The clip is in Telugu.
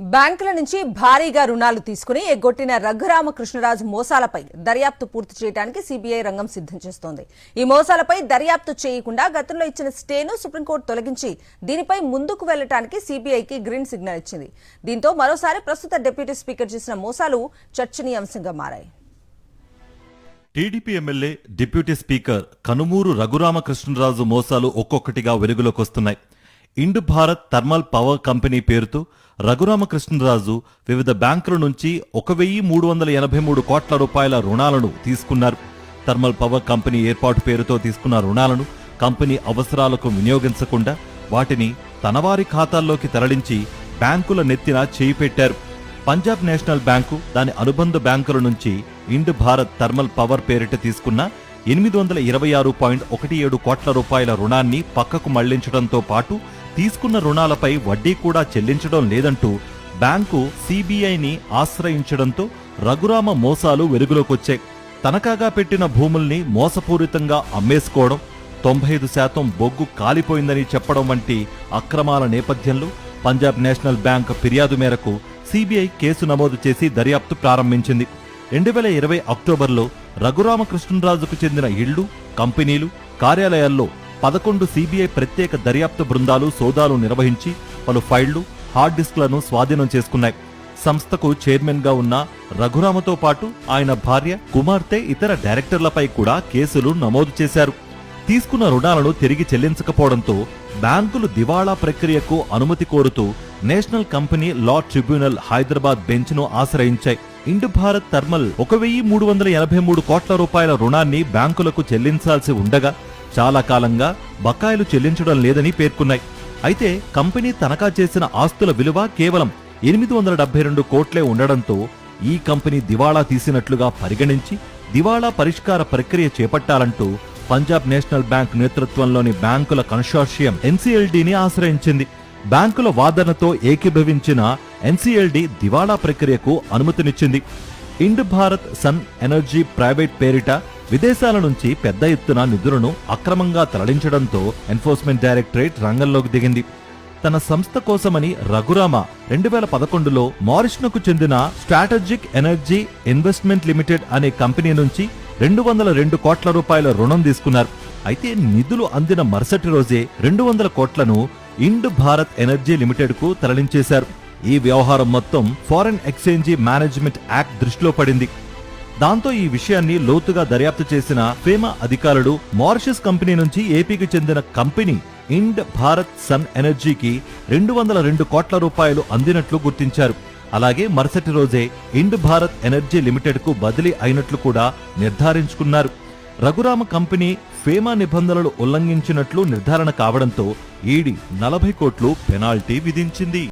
బ్యాంకుల నుంచి భారీగా రుణాలు తీసుకుని ఎగ్గొట్టిన రఘురామకృష్ణరాజు మోసాలపై దర్యాప్తు పూర్తి చేయడానికి సిబిఐ రంగం సిద్ధం చేస్తోంది. ఈ మోసాలపై దర్యాప్తు చేయకుండా గతంలో ఇచ్చిన స్టేను సుప్రీంకోర్టు తొలగించి దీనిపై ముందుకు వెళ్ళడానికి సిబిఐకి గ్రీన్ సిగ్నల్ ఇచ్చింది. దీంతో మరోసారి ప్రస్తుత డిప్యూటీ స్పీకర్ చేసిన మోసాలు చర్చనీయాంశంగా మారాయి. TDP MLA deputy speaker Kanumuru Raghuramakrishnaraju మోసాలు ఒక్కొక్కటిగా వెలుగులోకొస్తున్నాయి Ind Bharat thermal power company పేరుతో రఘురామకృష్ణరాజు వివిధ బ్యాంకుల నుంచి ఒక వెయ్యి మూడు వందల ఎనభై మూడు కోట్ల రూపాయల రుణాలను తీసుకున్నారు. థర్మల్ పవర్ కంపెనీ ఏర్పాటు పేరుతో తీసుకున్న రుణాలను కంపెనీ అవసరాలకు వినియోగించకుండా వాటిని తనవారి ఖాతాల్లోకి తరలించి బ్యాంకుల నెత్తిన చేయి పెట్టారు. పంజాబ్ నేషనల్ బ్యాంకు దాని అనుబంధ బ్యాంకుల నుంచి ఇండ్ భారత్ థర్మల్ పవర్ పేరిట తీసుకున్న ఎనిమిది వందల ఇరవై ఆరు పాయింట్ ఒకటి ఏడు కోట్ల రూపాయల రుణాన్ని పక్కకు మళ్ళించడంతో పాటు తీసుకున్న రుణాలపై వడ్డీ కూడా చెల్లించడం లేదంటూ బ్యాంకు సిబిఐని ఆశ్రయించడంతో రఘురామ మోసాలు వెలుగులోకొచ్చాయి. తనఖాగా పెట్టిన భూముల్ని మోసపూరితంగా అమ్మేసుకోవడం తొంభై ఐదు శాతం బొగ్గు కాలిపోయిందని చెప్పడం వంటి అక్రమాల నేపథ్యంలో పంజాబ్ నేషనల్ బ్యాంక్ ఫిర్యాదు మేరకు సిబిఐ కేసు నమోదు చేసి దర్యాప్తు ప్రారంభించింది. రెండు వేల ఇరవై అక్టోబర్లో రఘురామకృష్ణరాజుకు చెందిన ఇళ్ళు కంపెనీలు కార్యాలయాల్లో పదకొండు సీబీఐ ప్రత్యేక దర్యాప్తు బృందాలు సోదాలు నిర్వహించి పలు ఫైళ్ళు హార్డ్ డిస్క్లను స్వాధీనం చేసుకున్నాయి. సంస్థకు చైర్మన్గా ఉన్న రఘురామతో పాటు ఆయన భార్య కుమార్తె ఇతర డైరెక్టర్లపై కూడా కేసులు నమోదు చేశారు. తీసుకున్న రుణాలను తిరిగి చెల్లించకపోవడంతో బ్యాంకులు దివాళా ప్రక్రియకు అనుమతి కోరుతూ national company law tribunal Hyderabad బెంచ్ను ఆశ్రయించాయి. ఇండు భారత్ థర్మల్ ఒక వెయ్యి మూడు వందల ఎనభై మూడు కోట్ల రూపాయల రుణాన్ని బ్యాంకులకు చెల్లించాల్సి ఉండగా చాలా కాలంగా బకాయిలు చెల్లించడం లేదని పేర్కొన్నాయి. అయితే కంపెనీ తనఖా చేసిన ఆస్తుల విలువ కేవలం ఎనిమిది వందల డెబ్బై రెండు కోట్లే ఉండడంతో ఈ కంపెనీ దివాళా తీసినట్లుగా పరిగణించి దివాళా పరిష్కార ప్రక్రియ చేపట్టాలంటూ పంజాబ్ నేషనల్ బ్యాంక్ నేతృత్వంలోని బ్యాంకుల కన్సార్షియం ఎన్సీఎల్డీని ఆశ్రయించింది. బ్యాంకుల వాదనతో ఏకీభవించిన ఎన్సీఎల్డీ దివాళా ప్రక్రియకు అనుమతినిచ్చింది. Ind Bharat sun energy private పేరిట విదేశాల నుంచి పెద్ద ఎత్తున నిధులను అక్రమంగా తరలించడంతో ఎన్ఫోర్స్మెంట్ డైరెక్టరేట్ రంగంలోకి దిగింది. తన సంస్థ కోసమని రఘురామ రెండు వేల పదకొండులో మారిష్నకు చెందిన స్ట్రాటజిక్ ఎనర్జీ ఇన్వెస్ట్మెంట్ లిమిటెడ్ అనే కంపెనీ నుంచి రెండు వందల రెండు కోట్ల రూపాయల రుణం తీసుకున్నారు. అయితే నిధులు అందిన మరుసటి రోజే రెండు వందల కోట్లను ఇండ్ భారత్ ఎనర్జీ లిమిటెడ్కు తరలించేశారు. ఈ వ్యవహారం మొత్తం ఫారెన్ ఎక్స్చేంజీ మేనేజ్మెంట్ యాక్ట్ దృష్టిలో పడింది. దాంతో ఈ విషయాన్ని లోతుగా దర్యాప్తు చేసిన ఫేమా అధికారులు మారిషస్ కంపెనీ నుంచి ఏపీకి చెందిన కంపెనీ ఇండ్ భారత్ సన్ ఎనర్జీకి రెండు వందల రెండు కోట్ల రూపాయలు అందినట్లు గుర్తించారు. అలాగే మరుసటి రోజే ఇండ్ భారత్ ఎనర్జీ లిమిటెడ్కు బదిలీ అయినట్లు కూడా నిర్ధారించుకున్నారు. రఘురామ కంపెనీ ఫేమా నిబంధనలు ఉల్లంఘించినట్లు నిర్ధారణ కావడంతో ఈడీ నలభై కోట్లు పెనాల్టీ విధించింది.